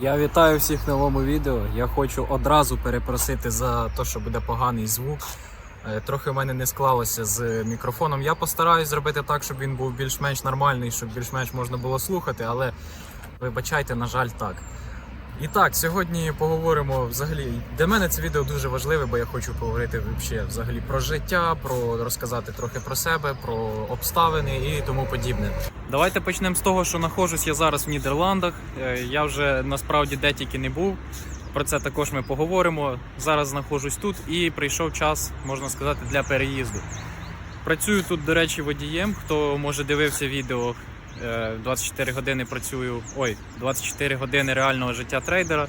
Я вітаю всіх новому відео. Я хочу одразу перепросити за те, що буде поганий звук. Е, Трохи в мене не склалося з мікрофоном. Я постараюсь зробити так, щоб він був більш-менш нормальний, щоб більш-менш можна було слухати, але вибачайте, на жаль, так. І так, сьогодні поговоримо взагалі. Для мене це відео дуже важливе, бо я хочу поговорити взагалі про життя, про розказати трохи про себе, про обставини і тому подібне. Давайте почнемо з того, що знаходжусь я зараз в Нідерландах. Е, Я вже насправді де тільки не був. Про це також ми поговоримо. Зараз знаходжусь тут і прийшов час, можна сказати, для переїзду. Працюю тут, до речі, водієм. Хто може дивився відео, 24 години працюю. Ой, 24 години реального життя трейдера,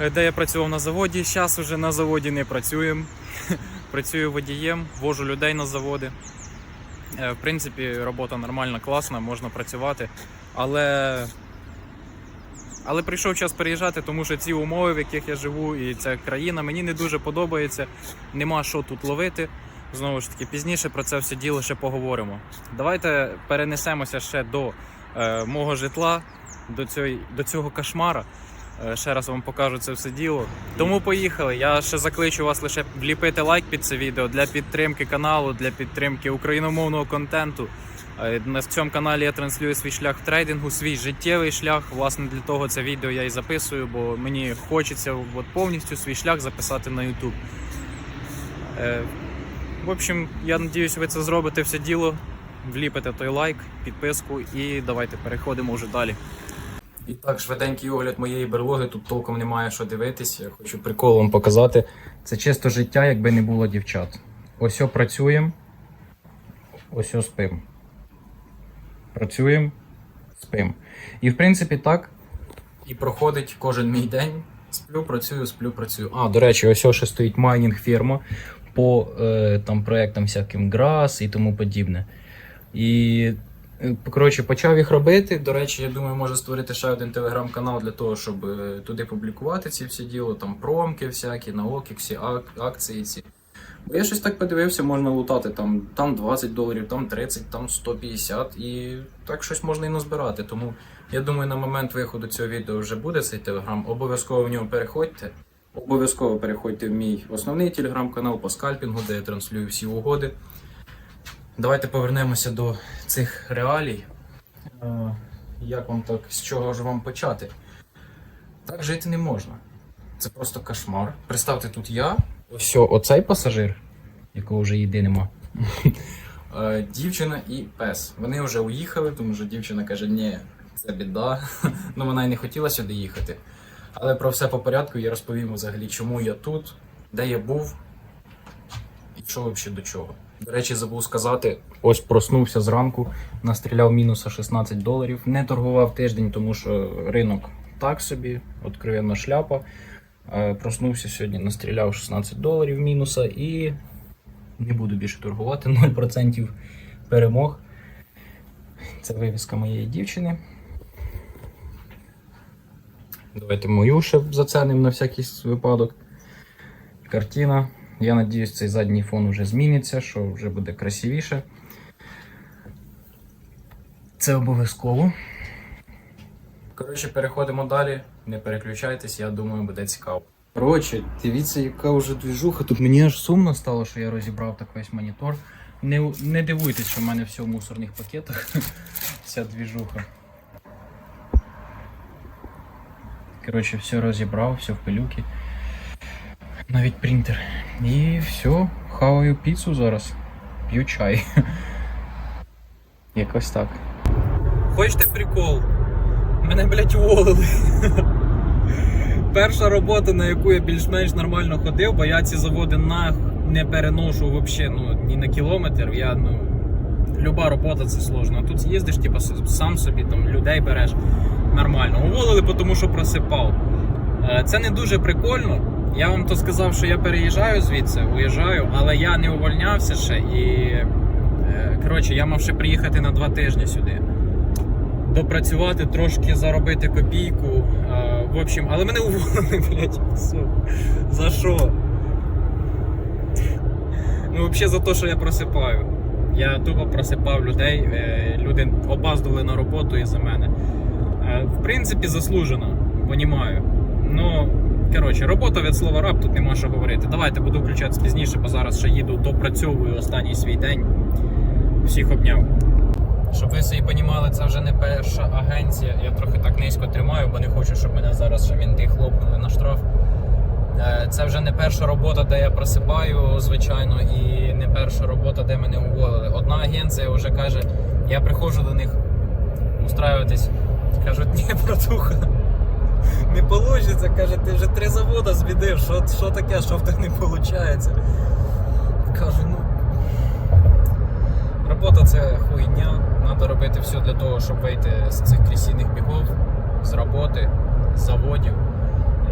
е, де я працював на заводі. Зараз уже на заводі не працюємо. Працюю водієм, вожу людей на заводи. Е, В принципі, робота нормальна, класна, можна працювати. Але, але прийшов час переїжджати, тому що ці умови, в яких я живу, і ця країна мені не дуже подобається. Нема що тут ловити. Знову ж таки, пізніше про це все діло ще поговоримо. Давайте перенесемося ще до е, мого житла, до, цієї, до цього кошмара. Е, ще раз вам покажу це все діло. Тому поїхали. Я ще закличу вас лише вліпити лайк під це відео для підтримки каналу, для підтримки україномовного контенту. Е, На цьому каналі я транслюю свій шлях в трейдингу, свій життєвий шлях. Власне, для того це відео я і записую, бо мені хочеться от повністю свій шлях записати на YouTube. В общем, я надіюсь, ви це зробите все діло. Вліпите той лайк, підписку і давайте переходимо вже далі. І так, швиденький огляд моєї берлоги. Тут толком немає що дивитися. Я хочу прикол вам показати. Це чисто життя, якби не було дівчат. Ось працюємо, ось спим. Працюємо, спим. І в принципі так і проходить кожен мій день. Сплю, працюю, сплю, працюю. А, до речі, ось ще стоїть майнінг фірма по е, там проектам всяким GRAS і тому подібне. І е, коротше, почав їх робити. До речі, я думаю, можу створити ще один телеграм-канал для того, щоб е, туди публікувати ці всі діло, там промки всякі, на Окіксі, ак, акції ці. Бо я щось так подивився, можна лутати там, там 20 доларів, там 30, там 150 і так щось можна і назбирати. Тому я думаю, на момент виходу цього відео вже буде цей телеграм. Обов'язково в нього переходьте. Обов'язково переходьте в мій основний телеграм-канал по скальпінгу, де я транслюю всі угоди. Давайте повернемося до цих реалій. Е, Як вам так, з чого ж вам почати? Так жити не можна. Це просто кошмар. Представте, тут я, ось оцей пасажир, якого вже їди нема. Е, Дівчина і пес. Вони вже уїхали, тому що дівчина каже, ні, це біда. ну вона й не хотіла сюди їхати. Але про все по порядку я розповім взагалі, чому я тут, де я був і що взагалі до чого. До речі, забув сказати, ось проснувся зранку, настріляв мінуса 16 доларів. Не торгував тиждень, тому що ринок так собі, откровенно шляпа. Е, Проснувся сьогодні, настріляв 16 доларів мінуса і не буду більше торгувати, 0% перемог. Це вивіска моєї дівчини. Давайте мою ще заценимо на всякий випадок. Картина. Я надіюсь, цей задній фон вже зміниться, що вже буде красивіше. Це обов'язково. Коротше, переходимо далі. Не переключайтесь, я думаю, буде цікаво. Коротше, дивіться, яка вже двіжуха. Тут мені аж сумно стало, що я розібрав так весь монітор. Не, не дивуйтесь, що в мене все в мусорних пакетах. Вся двіжуха. Коротше, все розібрав, все в пилюки. Навіть принтер. І все, хаваю піцу зараз. П'ю чай. Якось так. Хочете прикол? Мене, блядь, уволили. Перша робота, на яку я більш-менш нормально ходив, бо я ці заводи на не переношу взагалі ну, ні на кілометр. Я, ну, люба робота це сложно. А тут їздиш, типу, сам собі там людей береш нормально. Уволили, тому що просипав. Е, Це не дуже прикольно. Я вам то сказав, що я переїжджаю звідси, уїжджаю, але я не увольнявся ще і. е, Коротше, я мав ще приїхати на два тижні сюди. Допрацювати, трошки заробити копійку. Е, В общем, але мене уволили, блядь. За що? Ну, взагалі за те, що я просипаю. Я тупо просипав людей, е, люди опаздували на роботу із-за мене. Е, В принципі, заслужено. Понімаю. Ну, коротше, робота від слова раб, тут нема що говорити. Давайте буду включатися пізніше, бо зараз ще їду, допрацьовую останній свій день. Всіх обняв. Щоб ви собі понімали, це вже не перша агенція. Я трохи так низько тримаю, бо не хочу, щоб мене зараз ще мінти хлопнули на штраф. Е, Це вже не перша робота, де я просипаю, звичайно, і не перша робота, де мене уволили. Одна агенція вже каже, я приходжу до них устраюватись. Кажуть, ні, братуха, не вийде. Каже, ти вже три заводи змінив, що, що таке, що в тебе не виходить. Кажу, ну. Робота це хуйня. Треба робити все для того, щоб вийти з цих крісійних бігов, з роботи, з заводів.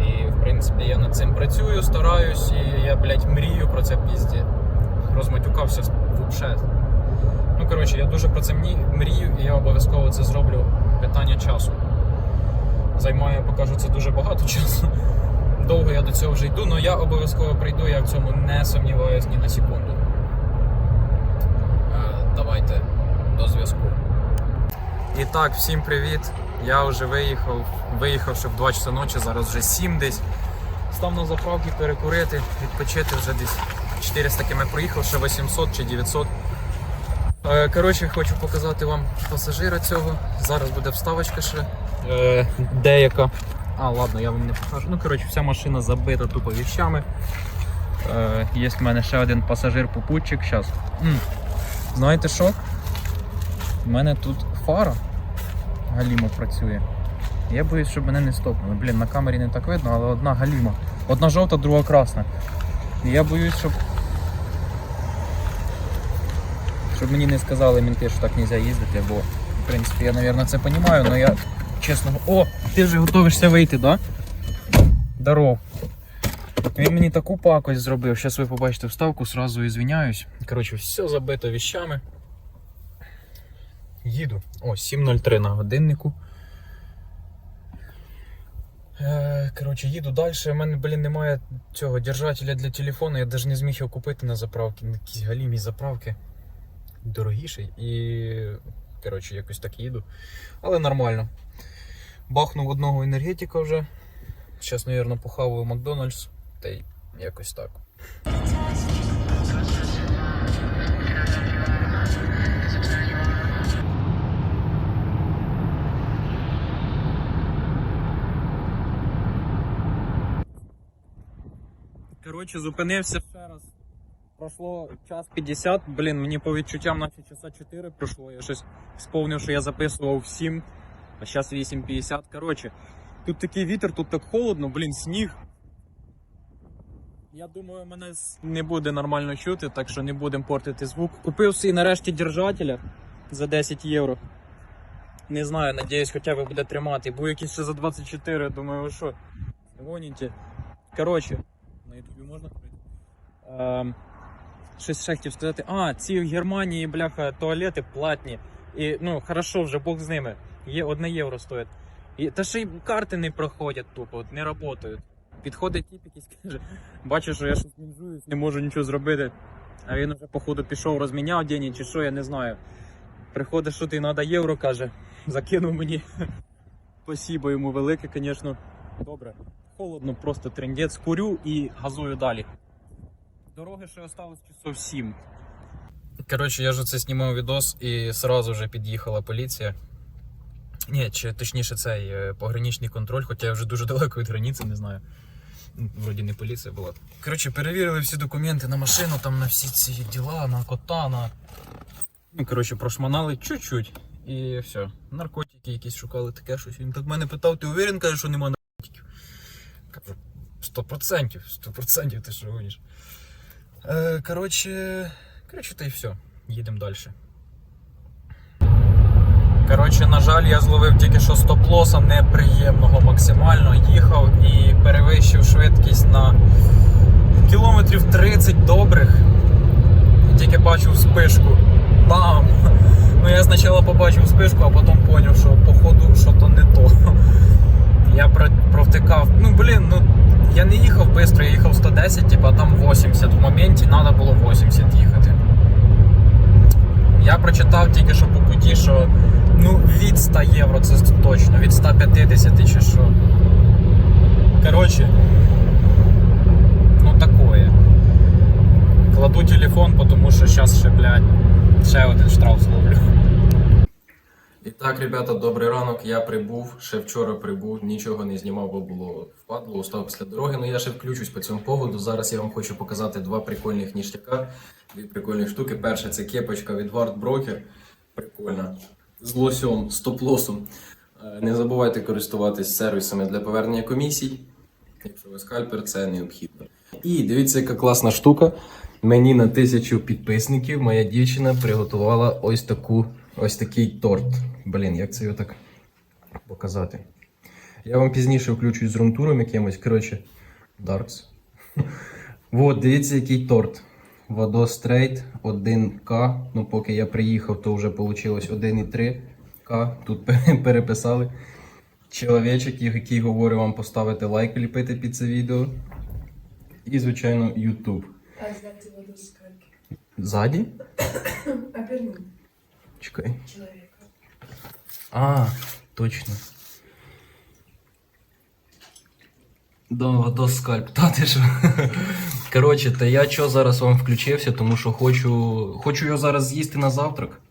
І в принципі я над цим працюю, стараюсь, і я, блядь, мрію про це пізді. Розматюкався взагалі. Ну, коротше, я дуже про це мрію, і я обов'язково це зроблю питання часу. Займає, я покажу, це дуже багато часу. Довго я до цього вже йду, але я обов'язково прийду, я в цьому не сумніваюсь ні на секунду. Е, Давайте до зв'язку. І так, всім привіт. Я вже виїхав, виїхав, щоб 2 часа ночі, зараз вже 7 десь. Став на заправки перекурити, відпочити вже десь 400 км проїхав, ще 800 чи 900. Е, Коротше, хочу показати вам пасажира цього. Зараз буде вставочка ще. Е, деяка. А, ладно, я вам не покажу. Ну, коротше, вся машина забита тупо віщами. Е, є в мене ще один пасажир-попутчик. Зараз. Знаєте що? У мене тут фара галімо працює. Я боюсь, щоб мене не стопнули. Блін, на камері не так видно, але одна галіма. Одна жовта, друга красна. І я боюсь, щоб. Щоб мені не сказали мінти, що так не можна їздити, бо в принципі я, мабуть, це розумію, але я чесно. О, ти вже готовишся вийти, так? Да? Здоров. Він мені таку пакость зробив. Зараз ви побачите вставку, сразу ізвиняюсь. Коротше, все забито віщами. Їду. О, 7.03 на годиннику. Е, Коротше, їду далі. У мене, блін, немає цього держателя для телефону. Я навіть не зміг його купити на заправки. На якісь галімі заправки. Дорогіший. І. Коротше, якось так їду. Але нормально. Бахнув одного енергетика вже. Зараз, мабуть, похаваю Макдональдс. Та й якось так. Коротше, зупинився ще раз. Пройшло час 50, блін, мені по відчуттям наче часа 4 пройшло. Я щось сповнив, що я записував в 7, а зараз 8.50. Коротше, тут такий вітер, тут так холодно, блін, сніг. Я думаю, мене не буде нормально чути, так що не будемо портити звук. Купив свій нарешті держателя за 10 євро. Не знаю, надіюсь, хоча б буде тримати. Був якийсь ще за 24, думаю, що, гоніте. Коротше, ютубі можна? Ем, щось ще хотів сказати. А, ці в Германії, бляха, туалети платні. І ну, хорошо, вже Бог з ними. Є одне євро стоїть. І, та ще й карти не проходять тупо, от, не працюють. Підходить тіп якийсь каже, бачу, що я щось мінжуюсь, не можу нічого зробити. А він вже, походу, пішов, розміняв день чи що, я не знаю. Приходить, що ти треба євро, каже, закинув мені. Спасибо йому велике, звісно. Добре. Холодно, просто трендець. Курю і газую далі. Дороги ще осталось часов 7. Коротше, я ж оце знімав відос і сразу вже під'їхала поліція. Ні, чи точніше цей е, пограничний контроль, хоча я вже дуже далеко від границі, не знаю. Ну, Вроді не поліція була. Коротше, перевірили всі документи на машину, там на всі ці діла, на кота, на. Ну, коротше, прошманали чуть-чуть. І все. Наркотики якісь шукали, таке щось. Він так мене питав, ти уверен, каже, що нема? Кажу, сто процентів, сто процентів ти що. Е, коротше, коротше, та й все. Їдемо далі. Коротше, на жаль, я зловив тільки що стоп-лоса неприємного максимально. Їхав і перевищив швидкість на кілометрів 30 добрих. Тільки бачив спишку. Бам! Ну я спочатку побачив спишку, а потім зрозумів, що походу вытыков. Ну, блін, ну я не їхав швидко, я їхав 110, типа там 80. В моменті треба було 80 їхати. Я прочитав тільки що по путі, що ну, від 100 євро це точно, від 150 чи що. Коротше, ну такое. Кладу телефон, тому що зараз ще, блядь, ще один штраф зловлю. Так, ребята, добрий ранок. Я прибув. Ще вчора прибув, нічого не знімав, бо було впадло, устав після дороги. Ну я ще включусь по цьому поводу. Зараз я вам хочу показати два прикольних ніштяка, дві прикольні штуки. Перша це кепочка від Ward Broker. Прикольна. З лосьом, стоп-лосом. Е, Не забувайте користуватись сервісами для повернення комісій. Якщо ви скальпер, це необхідно. І дивіться, яка класна штука. Мені на тисячу підписників моя дівчина приготувала ось таку, ось такий торт. Блін, як це його так показати? Я вам пізніше включусь з румтуром якимось. Коротше, Darks. Вот, дивіться, який торт. Водострейт 1К. Ну, поки я приїхав, то вже вийшло 1,3К. Тут переписали. Чоловічок, який говорить вам поставити лайк ліпити під це відео. І, звичайно, YouTube. А знати воду з. Ззаді? Оберни Чекай. чоловіка. А, точно. До, до скальп, та ти що? Коротше, та я чого зараз вам включився, тому що хочу, хочу його зараз з'їсти на завтрак.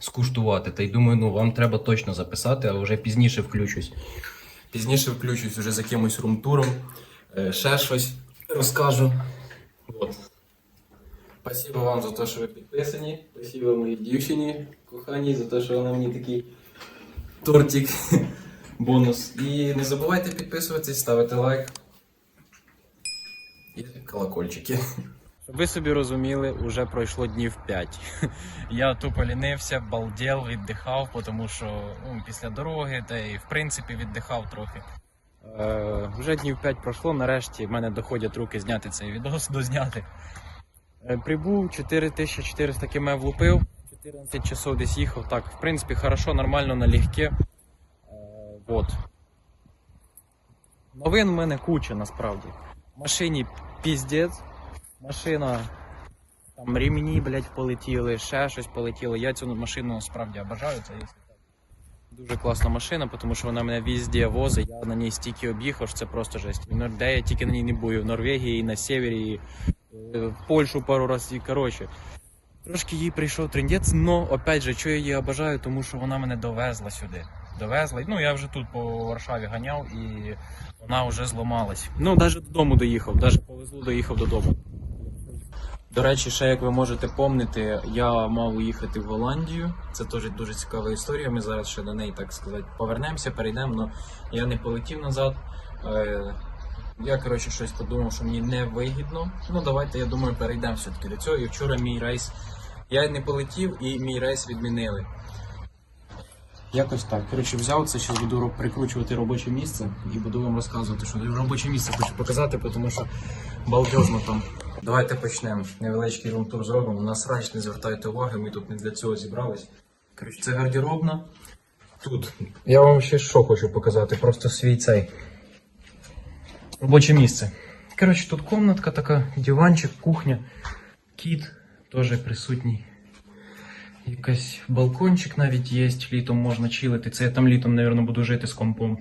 Скуштувати. Та й думаю, ну вам треба точно записати, а вже пізніше включусь. Пізніше включусь вже з якимось румтуром. Е, ще щось розкажу. От. Спасибо вам за те, що ви підписані. Спасибо моїй дівчині коханій за те, що вона мені такий тортик бонус. І не забувайте підписуватись, ставити лайк. І колокольчики. Щоб ви собі розуміли, вже пройшло днів 5. Я тупо лінився, балдел, віддихав, тому що ну, після дороги, та й в принципі віддихав трохи. Е, вже днів 5 пройшло, нарешті в мене доходять руки зняти цей відос, дозняти. Е, Прибув 4400 км влупив, 14 часов десь їхав. Так, в принципі, хорошо, нормально, налегке. Е, вот. Новин в мене куча насправді. Машині піздець. Машина. Там ремні, блядь, полетіли, ще щось полетіло. Я цю машину справді обожаю. Це. Дуже класна машина, тому що вона мене везде возить. Я на ній стільки об'їхав, що це просто жесть. Я тільки на ній не був, і в Норвегії, і на севері, і в Польщу пару разів. Коротше. Трошки їй прийшов трендець, но опять же, що я її обожаю, тому що вона мене довезла сюди. Довезла. Ну я вже тут по Варшаві ганяв і вона вже зламалась. Ну, навіть додому доїхав, навіть повезло доїхав додому. До речі, ще як ви можете помнити, я мав уїхати в Голландію. Це теж дуже цікава історія. Ми зараз ще до неї, так сказати, повернемося, перейдемо. але я не полетів назад. Я, коротше, щось подумав, що мені не вигідно. Ну, давайте, я думаю, перейдемо все-таки до цього. І вчора мій рейс. Я не полетів і мій рейс відмінили. Якось так. Коротше, взяв це, зараз буду прикручувати робоче місце і буду вам розказувати, що робоче місце хочу показати, тому що балдежно там. Давайте почнемо. Невеличкий румтур зробимо. На срач не звертайте уваги, ми тут не для цього зібрались. Коротше, це гардеробна. Тут. Я вам ще що хочу показати, просто свій цей робоче місце. Коротше, тут комнатка така, диванчик, кухня, кіт теж присутній. Якийсь балкончик навіть є, літом можна чилити. Це я там літом, мабуть, буду жити з компом.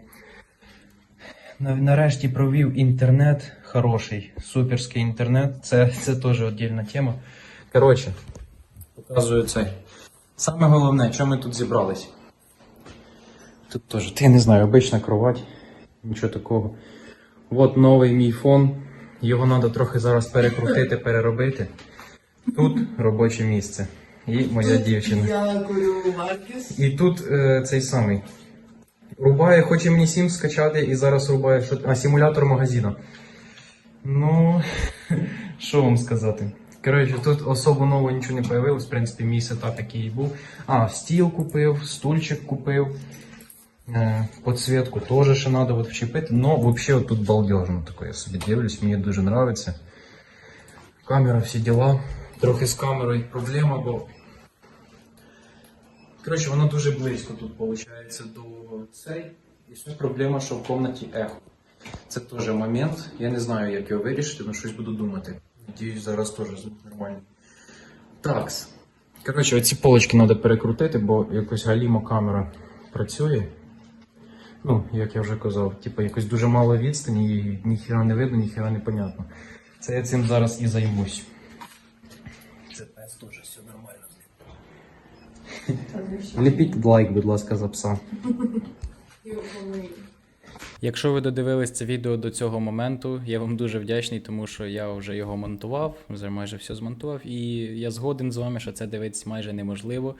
Нарешті провів інтернет хороший, суперський інтернет. Це, це теж віддільна тема. Коротше, показую цей. Саме головне, що ми тут зібрались. Тут теж, ти не знаю, обична кровать, нічого такого. От новий мій фон. Його треба трохи зараз перекрутити, переробити. Тут робоче місце. І моя дівчина. Дякую, Маркіс. І тут е, цей самий. Рубає, хоче мені сім скачати і зараз рубає що. А, симулятор магазину. Ну, що вам сказати? Коротше, тут особо нового нічого не появилось, в принципі, мій сетап який і був. А, стіл купив, стульчик купив. Е, подсветку теж ще треба от вчепити. Но взагалі тут балдежно таке. Я собі дивлюсь, мені дуже подобається. Камера, всі діла. Трохи з камерою проблема, бо Коротше, воно дуже близько тут виходить до цей. І ще проблема, що в кімнаті ехо. Це теж момент. Я не знаю, як його вирішити, але щось буду думати. Надіюсь, зараз теж звук нормальний. Такс. Коротше, оці полочки треба перекрутити, бо якось галімо камера працює. Ну, як я вже казав, типу якось дуже мало відстані, і ніхіра не видно, ніхіра не понятно. Це я цим зараз і займусь. Це пес теж все нормально. Ліпіть лайк, будь ласка, за пса. Якщо ви додивились це відео до цього моменту, я вам дуже вдячний, тому що я вже його монтував, вже майже все змонтував, і я згоден з вами, що це дивитися майже неможливо.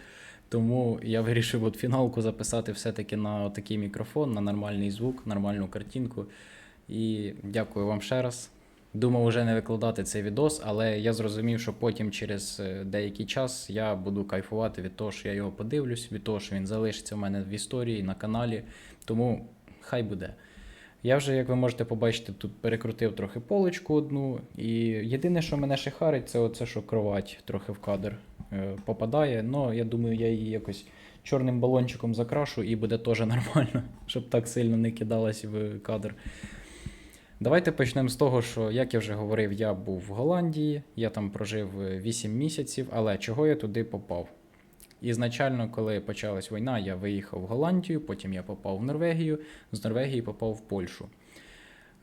Тому я вирішив от фіналку записати все-таки на такий мікрофон, на нормальний звук, нормальну картинку. І дякую вам ще раз. Думав вже не викладати цей відос, але я зрозумів, що потім через е, деякий час я буду кайфувати від того, що я його подивлюсь, від того, що він залишиться в мене в історії на каналі. Тому хай буде. Я вже, як ви можете побачити, тут перекрутив трохи полочку одну. І єдине, що мене ще харить, це оце, що кровать трохи в кадр попадає. Ну, я думаю, я її якось чорним балончиком закрашу і буде теж нормально, щоб так сильно не кидалась в кадр. Давайте почнемо з того, що, як я вже говорив, я був в Голландії, я там прожив 8 місяців, але чого я туди попав? Ізначально, коли почалась війна, я виїхав в Голландію, потім я попав в Норвегію, з Норвегії попав в Польщу.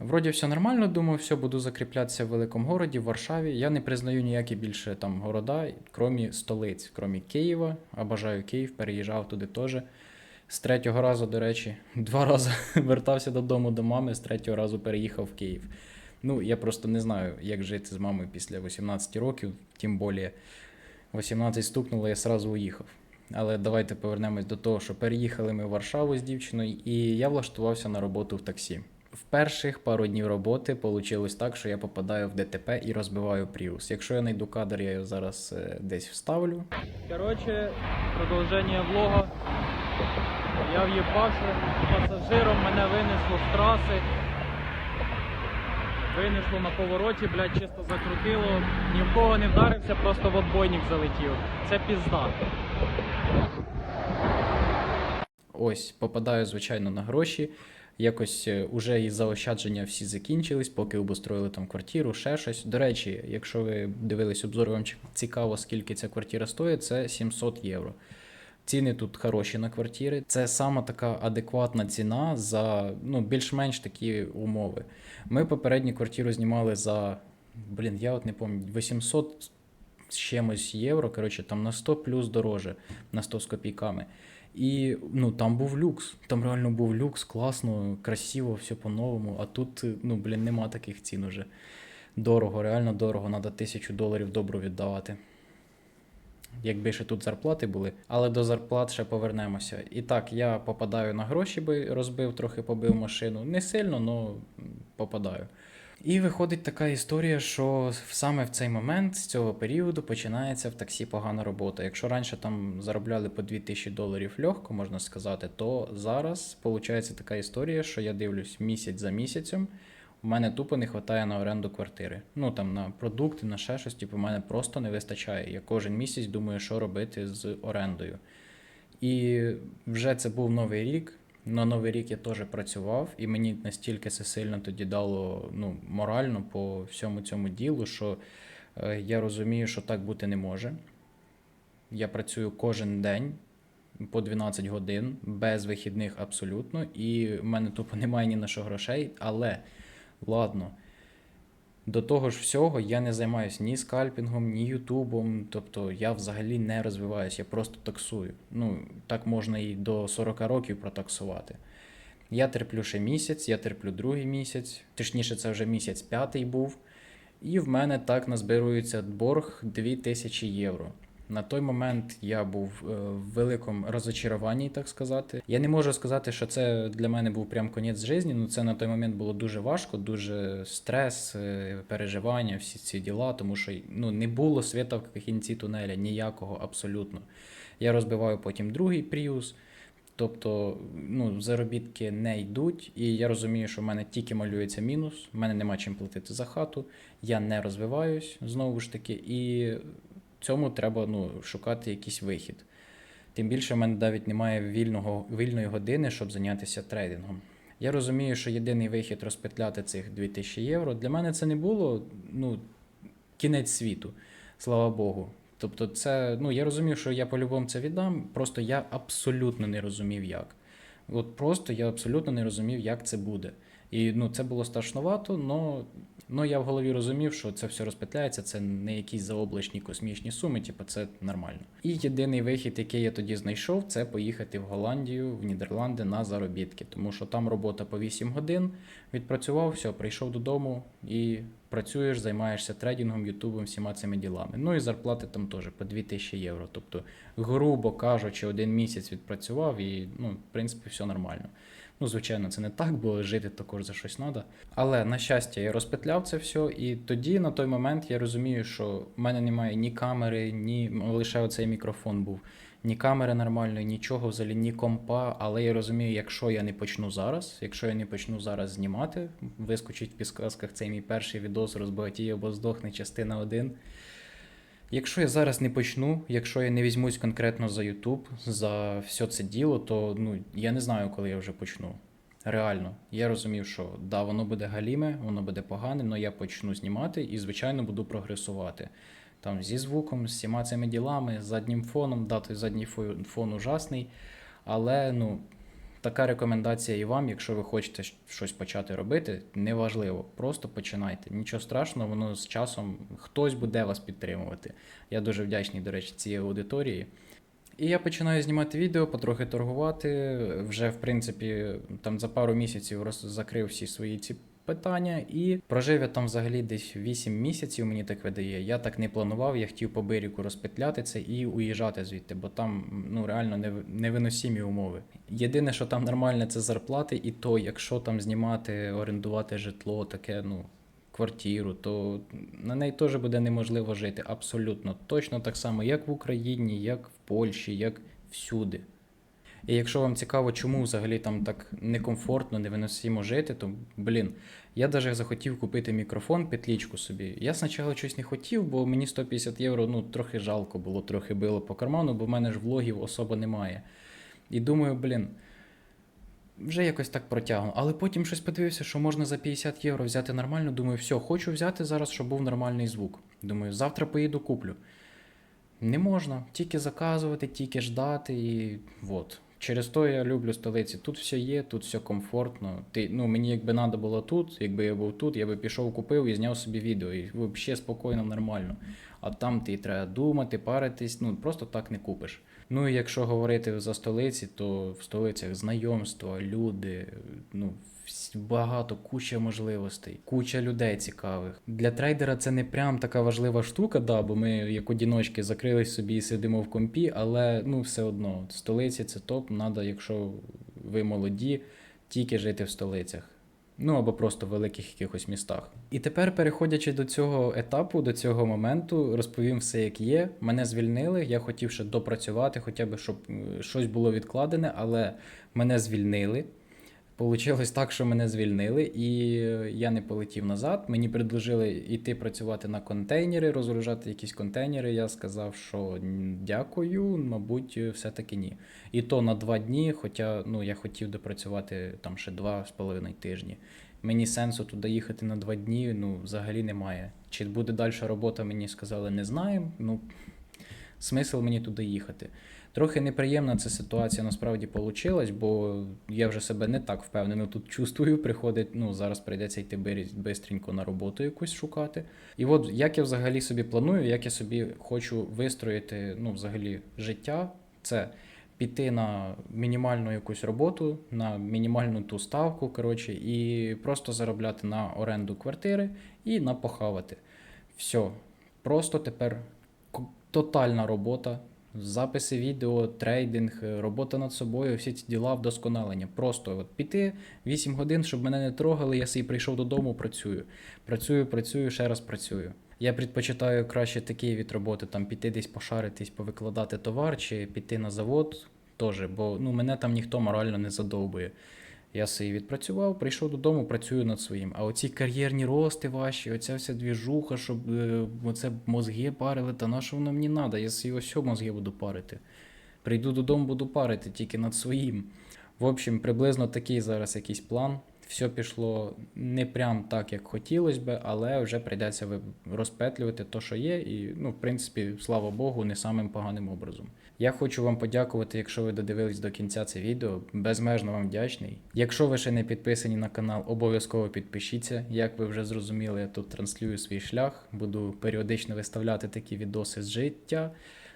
Вроді все нормально, думав, все, буду закріплятися в великому городі, в Варшаві. Я не признаю ніякі більше там города, крім столиць, крім Києва. А бажаю Київ, переїжджав туди теж. З третього разу, до речі, два рази вертався додому до мами, з третього разу переїхав в Київ. Ну, я просто не знаю, як жити з мамою після 18 років, тим більше 18 стукнуло, я сразу уїхав. Але давайте повернемось до того, що переїхали ми в Варшаву з дівчиною, і я влаштувався на роботу в таксі. В перших пару днів роботи вийшло так, що я попадаю в ДТП і розбиваю Пріус. Якщо я знайду кадр, я його зараз е, десь вставлю. Коротше, продовження влога. Я в'їбався пасажиром, мене винесло з траси. Винесло на повороті, блядь, чисто закрутило. Ні в кого не вдарився, просто в отбойник залетів. Це пізда. Ось, попадаю, звичайно, на гроші. Якось е, уже і заощадження всі закінчились, поки обустроїли там квартиру, ще щось. До речі, якщо ви дивились обзор, вам цікаво, скільки ця квартира стоїть, це 700 євро. Ціни тут хороші на квартири. Це сама така адекватна ціна за ну, більш-менш такі умови. Ми попередню квартиру знімали за, блін, я от не пам'ятаю, 800 з чимось євро, коротше, там на 100 плюс дороже, на 100 з копійками. І ну, там був люкс. Там реально був люкс, класно, красиво, все по-новому. А тут, ну, блін, нема таких цін уже. Дорого, реально дорого, треба тисячу доларів добру віддавати. Якби ще тут зарплати були, але до зарплат ще повернемося. І так, я попадаю на гроші, бо розбив, трохи побив машину. Не сильно, але попадаю. І виходить така історія, що саме в цей момент з цього періоду починається в таксі погана робота. Якщо раніше там заробляли по 2000 доларів легко, можна сказати, то зараз виходить така історія, що я дивлюсь місяць за місяцем. У мене тупо не вистачає на оренду квартири. Ну там на продукти, на ще щось, типу, у мене просто не вистачає. Я кожен місяць думаю, що робити з орендою. І вже це був новий рік. На новий рік я теж працював, і мені настільки це сильно тоді дало ну, морально по всьому цьому ділу, що е, я розумію, що так бути не може. Я працюю кожен день по 12 годин, без вихідних абсолютно, і в мене тупо немає ні на що грошей, але ладно. До того ж всього я не займаюся ні скальпінгом, ні ютубом. Тобто я взагалі не розвиваюся, я просто таксую. Ну, так можна і до 40 років протаксувати. Я терплю ще місяць, я терплю другий місяць, точніше, це вже місяць п'ятий був. І в мене так назбирується борг 2000 євро. На той момент я був е, в великому розочаруванні, так сказати. Я не можу сказати, що це для мене був прям конець житті. Ну це на той момент було дуже важко, дуже стрес, е, переживання, всі ці діла, тому що ну не було світа в кінці тунеля ніякого абсолютно. Я розбиваю потім другий пріус. Тобто ну, заробітки не йдуть, і я розумію, що в мене тільки малюється мінус, в мене нема чим платити за хату, я не розвиваюсь знову ж таки, і цьому треба ну, шукати якийсь вихід. Тим більше в мене навіть немає вільного, вільної години, щоб зайнятися трейдингом. Я розумію, що єдиний вихід розпетляти цих 2000 євро. Для мене це не було ну, кінець світу, слава Богу. Тобто, це, ну, я розумів, що я по-любому це віддам, просто я абсолютно не розумів, як. От просто я абсолютно не розумів, як це буде. І ну, це було страшновато, но, но я в голові розумів, що це все розпетляється, це не якісь заоблачні космічні суми, типу, це нормально. І єдиний вихід, який я тоді знайшов, це поїхати в Голландію, в Нідерланди на заробітки, тому що там робота по 8 годин, відпрацював, все, прийшов додому і працюєш, займаєшся трейдингом, ютубом, всіма цими ділами. Ну і зарплати там теж по 2000 євро. Тобто, грубо кажучи, один місяць відпрацював і, ну, в принципі, все нормально. Ну, звичайно, це не так, бо жити також за щось треба. Але на щастя, я розпетляв це все, і тоді, на той момент, я розумію, що в мене немає ні камери, ні лише оцей мікрофон був, ні камери нормальної, нічого взагалі, ні компа. Але я розумію, якщо я не почну зараз, якщо я не почну зараз знімати, вискочить в підсказках цей мій перший відос розбагатіє або здохне частина 1. Якщо я зараз не почну, якщо я не візьмусь конкретно за YouTube, за все це діло, то ну, я не знаю, коли я вже почну. Реально, я розумів, що да, воно буде галіме, воно буде погане, але я почну знімати і, звичайно, буду прогресувати. Там зі звуком, з всіма цими ділами, заднім фоном, да, той задній фо- фон ужасний. Але ну, така рекомендація і вам, якщо ви хочете щось почати робити, неважливо, просто починайте. Нічого страшного, воно з часом хтось буде вас підтримувати. Я дуже вдячний, до речі, цій аудиторії. І я починаю знімати відео, потрохи торгувати. Вже, в принципі, там за пару місяців роз... закрив всі свої ці питання і прожив я там взагалі десь 8 місяців, мені так видає. Я так не планував, я хотів по берегу розпетляти це і уїжджати звідти, бо там ну реально нев- невиносимі умови. Єдине, що там нормальне, це зарплати, і то, якщо там знімати, орендувати житло, таке, ну. Квартиру, то на неї теж буде неможливо жити. Абсолютно точно так само, як в Україні, як в Польщі, як всюди. І якщо вам цікаво, чому взагалі там так некомфортно, невиносимо жити, то блін, я навіть захотів купити мікрофон, петлічку собі. Я спочатку щось не хотів, бо мені 150 євро ну, трохи жалко було, трохи било по карману, бо в мене ж влогів особо немає. І думаю, блін, вже якось так протягну. Але потім щось подивився, що можна за 50 євро взяти нормально. Думаю, все, хочу взяти зараз, щоб був нормальний звук. Думаю, завтра поїду куплю. Не можна, тільки заказувати, тільки ждати і от. Через то я люблю столиці. Тут все є, тут все комфортно. Ти, ну, мені якби треба було тут, якби я був тут, я би пішов, купив і зняв собі відео. І взагалі спокійно, нормально. А там ти треба думати, паритись, ну просто так не купиш. Ну і якщо говорити за столиці, то в столицях знайомства, люди, ну багато, куча можливостей, куча людей цікавих. Для трейдера це не прям така важлива штука, да, бо ми як одіночки закрились собі і сидимо в компі, але ну все одно, столиці це топ, надо, якщо ви молоді, тільки жити в столицях. Ну або просто в великих якихось містах. І тепер, переходячи до цього етапу, до цього моменту, розповім все, як є. Мене звільнили. Я хотів ще допрацювати, хоча б щоб е, щось було відкладене, але мене звільнили. Получилось так, що мене звільнили, і я не полетів назад. Мені предложили йти працювати на контейнери, розгружати якісь контейнери. Я сказав, що дякую, мабуть, все-таки ні. І то на два дні, хоча ну, я хотів допрацювати там ще два з половиною тижні. Мені сенсу туди їхати на два дні ну, взагалі немає. Чи буде далі робота, мені сказали, не знаємо. Ну, смисл мені туди їхати. Трохи неприємна ця ситуація насправді получилась, бо я вже себе не так впевнено тут чувствую. Приходить, ну зараз прийдеться йти бистренько на роботу якусь шукати. І от як я взагалі собі планую, як я собі хочу вистроїти ну, взагалі життя, це піти на мінімальну якусь роботу, на мінімальну ту ставку, коротше, і просто заробляти на оренду квартири і на похавати. Все. Просто тепер тотальна робота. Записи відео, трейдинг, е, робота над собою, всі ці діла вдосконалення. Просто от піти 8 годин, щоб мене не трогали, я собі прийшов додому, працюю. Працюю, працюю, ще раз працюю. Я предпочитаю краще такий від роботи, там піти десь пошаритись, повикладати товар, чи піти на завод теж, бо ну, мене там ніхто морально не задовбує. Я собі відпрацював, прийшов додому, працюю над своїм. А оці кар'єрні рости ваші, оця вся двіжуха, щоб е, оце мозги парили, та на що воно мені треба? Я собі ось мозги буду парити. Прийду додому, буду парити тільки над своїм. В общем, приблизно такий зараз якийсь план. Все пішло не прям так, як хотілося би, але вже прийдеться розпетлювати те, що є, і, ну, в принципі, слава Богу, не самим поганим образом. Я хочу вам подякувати, якщо ви додивились до кінця це відео. Безмежно вам вдячний. Якщо ви ще не підписані на канал, обов'язково підпишіться. Як ви вже зрозуміли, я тут транслюю свій шлях, буду періодично виставляти такі відоси з життя.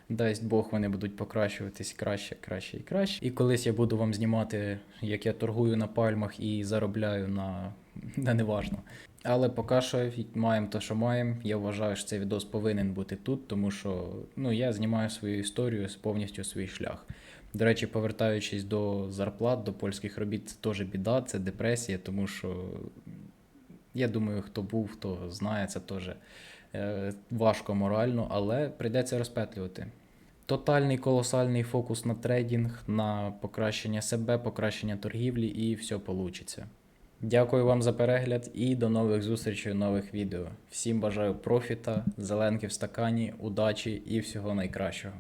Дасть Бог, вони будуть покращуватись краще, краще і краще. І колись я буду вам знімати, як я торгую на пальмах і заробляю на, на неважно. Але поки що маємо те, що маємо. Я вважаю, що цей відос повинен бути тут, тому що ну, я знімаю свою історію повністю свій шлях. До речі, повертаючись до зарплат, до польських робіт, це теж біда, це депресія, тому що я думаю, хто був, хто знає, це теж е, важко морально, але прийдеться розпетлювати. Тотальний колосальний фокус на трейдинг, на покращення себе, покращення торгівлі і все вийде. Дякую вам за перегляд і до нових зустрічей нових відео. Всім бажаю профіта, зеленки в стакані, удачі і всього найкращого.